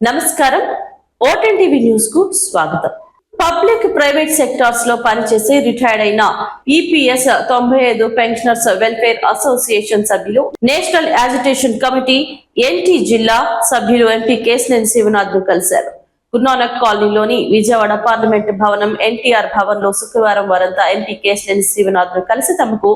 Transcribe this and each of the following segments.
నమస్కారం. ఓటెన్ టీవీ న్యూస్కు స్వాగతం. పబ్లిక్ ప్రైవేట్ సెక్టార్స్లో పనిచేసే రిటైర్డ్ అయిన ఈపీఎస్ తొంభై ఐదు పెన్షనర్స్ వెల్ఫేర్ అసోసియేషన్ సభ్యులు నేషనల్ యాజిటేషన్ కమిటీ ఎన్టీ జిల్లా సభ్యులు ఎంపీ కేశినేని శివనాథ్ను కలిశారు. గురునానక్ కాలనీలోని విజయవాడ పార్లమెంట్ భవనం ఎన్టీఆర్ భవన్లో శుక్రవారం వారంతా ఎంపీ కేశినేని శివనాథ్ను కలిసి తమకు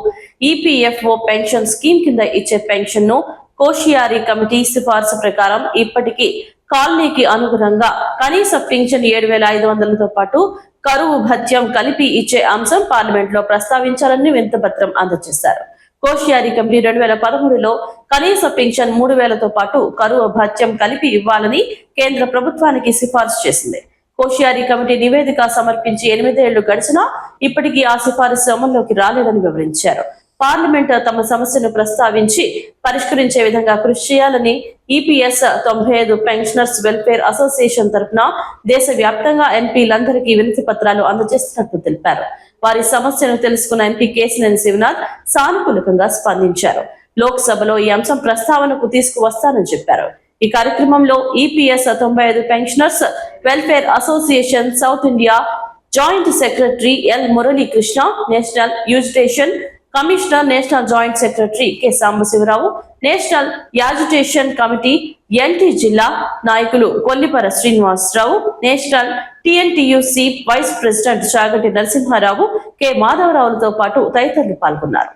ఈపీఎఫ్ఓ పెన్షన్ స్కీమ్ కింద ఇచ్చే పెన్షన్ను కోషియారీ కమిటీ సిఫార్సు ప్రకారం ఇప్పటికీ కాలనీకి అనుగుణంగా కనీస పింఛన్ ఏడు వేల ఐదు వందలతో పాటు కరువు భత్యం కలిపి ఇచ్చే అంశం పార్లమెంట్లో ప్రస్తావించాలని వింతపత్రం అందజేశారు. కోషియారి కమిటీ రెండు వేల పదమూడులో కనీస పింఛన్ మూడు వేలతో పాటు కరువు భత్యం కలిపి ఇవ్వాలని కేంద్ర ప్రభుత్వానికి సిఫార్సు చేసింది. కోషియారి కమిటీ నివేదిక సమర్పించి ఎనిమిదేళ్ళు గడిచినా ఇప్పటికీ ఆ సిఫారసు అమల్లోకి రాలేదని వివరించారు. పార్లమెంట్ తమ సమస్యను ప్రస్తావించి పరిష్కరించే విధంగా కృషి చేయాలని ఈపీఎస్ తొంభై ఐదు పెన్షనర్స్ వెల్ఫేర్ అసోసియేషన్ తరఫున దేశ వ్యాప్తంగా ఎంపీలందరికీ వినతి పత్రాలు అందజేస్తున్నట్లు తెలిపారు. వారి సమస్యను తెలుసుకున్న ఎంపీ కేసినేని శివనాథ్ సానుకూలకంగా స్పందించారు. లోక్సభలో ఈ అంశం ప్రస్తావనకు తీసుకువస్తానని చెప్పారు. ఈ కార్యక్రమంలో ఈపీఎస్ తొంభై ఐదు pensioners welfare association south India joint secretary L Muralikrishna national agitation commissioner national joint secretary K. Sambasivarao national agitation committee NT జిల్లా నాయకులు Kollipara Srinivasarao national TNTUC vice president Chagati Narasimharao K. మాధవరావులతో పాటు తదితరులు పాల్గొన్నారు.